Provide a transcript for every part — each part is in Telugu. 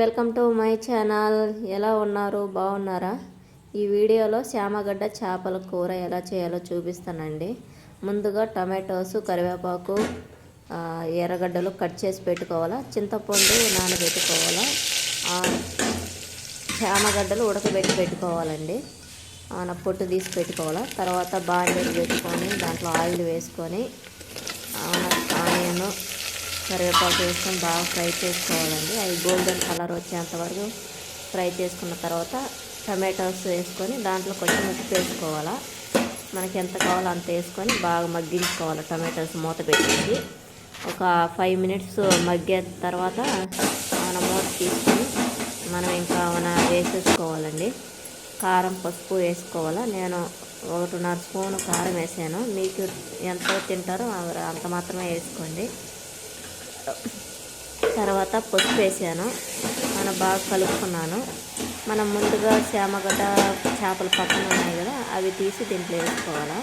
Welcome to my channel. ఎలా ఉన్నారు? బాగున్నారా? ఈ వీడియోలో శ్యామగడ్డ చేపల కూర ఎలా చేయాలో చూపిస్తానండి. ముందుగా టమాటోస్ కరివేపాకు ఎర్రగడ్డలు కట్ చేసి పెట్టుకోవాలా? చింతపండు నానబెట్టుకోవాలా? శ్యామగడ్డలు చామగడ్డలు ఉడకబెట్టి పెట్టుకోవాలండి. పొట్టు తీసి పెట్టుకోవాలా? తర్వాత బాండీలు పెట్టుకొని దాంట్లో ఆయిల్ వేసుకొని కరివేపాకు వేసుకొని బాగా ఫ్రై చేసుకోవాలండి. అవి గోల్డెన్ కలర్ వచ్చేంత వరకు ఫ్రై చేసుకున్న తర్వాత టమాటోస్ వేసుకొని దాంట్లో కొంచెం ఉప్పు వేసుకోవాలా. మనకి ఎంత కావాలో అంత వేసుకొని బాగా మగ్గించుకోవాలి టమాటోస్ మూత పెట్టేసి. ఒక ఫైవ్ మినిట్స్ మగ్గే తర్వాత మన మూత తీసుకొని మనం ఇంకా మన వేసేసుకోవాలండి. కారం పసుపు వేసుకోవాలా. నేను ఒకటిన్నర స్పూన్ కారం వేసాను. మీకు ఎంత తింటారో అంత మాత్రమే వేసుకోండి. తర్వాత పసుపు వేసాను. మనం బాగా కలుపుకున్నాను. మనం ముందుగా చేమగడ్డ చేపలు పక్కన ఉన్నాయి కదా అవి తీసి దీంట్లో వేసుకోవాలి.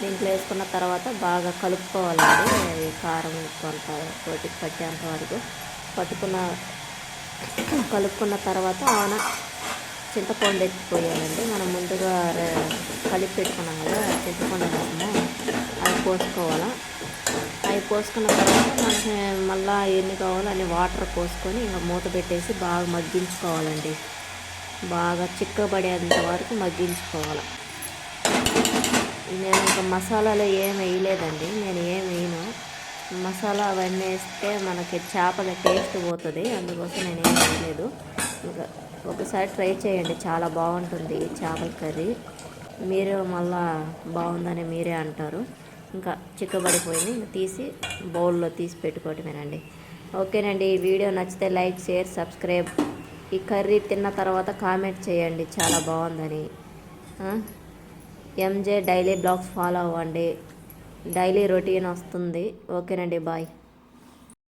దీంట్లో వేసుకున్న తర్వాత బాగా కలుపుకోవాలండి. కారం కొంత వాటికి పట్టేంత వరకు పట్టుకున్న కలుపుకున్న తర్వాత ఆన చింతపండు ఎత్తిపోయాలండి మనం ముందుగా కలిపి పెట్టుకున్నాం కదా చింతపండు రసము అవి పోసుకోవాలా? అవి పోసుకున్న తర్వాత మనకి మళ్ళీ ఎన్ని కావాలో అన్ని వాటర్ పోసుకొని ఇంకా మూత పెట్టేసి బాగా మగ్గించుకోవాలండి. బాగా చిక్కబడేంత వరకు మగ్గించుకోవాలి. నేను ఇంకా మసాలాలు ఏం వేయలేదండి. నేను ఏం వేయను. మసాలా అవన్నీ వేస్తే మనకి చేపల టేస్ట్ పోతుంది. అందుకోసం నేను ఏం వేయలేదు. ఇంకా ఒకసారి ట్రై చేయండి. చాలా బాగుంటుంది చేపల కర్రీ. మీరు మళ్ళా బాగుందని మీరే అంటారు. ఇంకా చిక్కబడిపోయింది. ఇంకా తీసి బౌల్లో తీసి పెట్టుకోవటమేనండి. ఓకేనండి. ఈ వీడియో నచ్చితే లైక్ షేర్ సబ్స్క్రైబ్. ఈ కర్రీ తిన్న తర్వాత కామెంట్ చేయండి. చాలా బాగుందని. ఎంజే డైలీ బ్లాగ్స్ ఫాలో అవ్వండి. డైలీ రొటీన్ వస్తుంది. ఓకేనండి. బాయ్.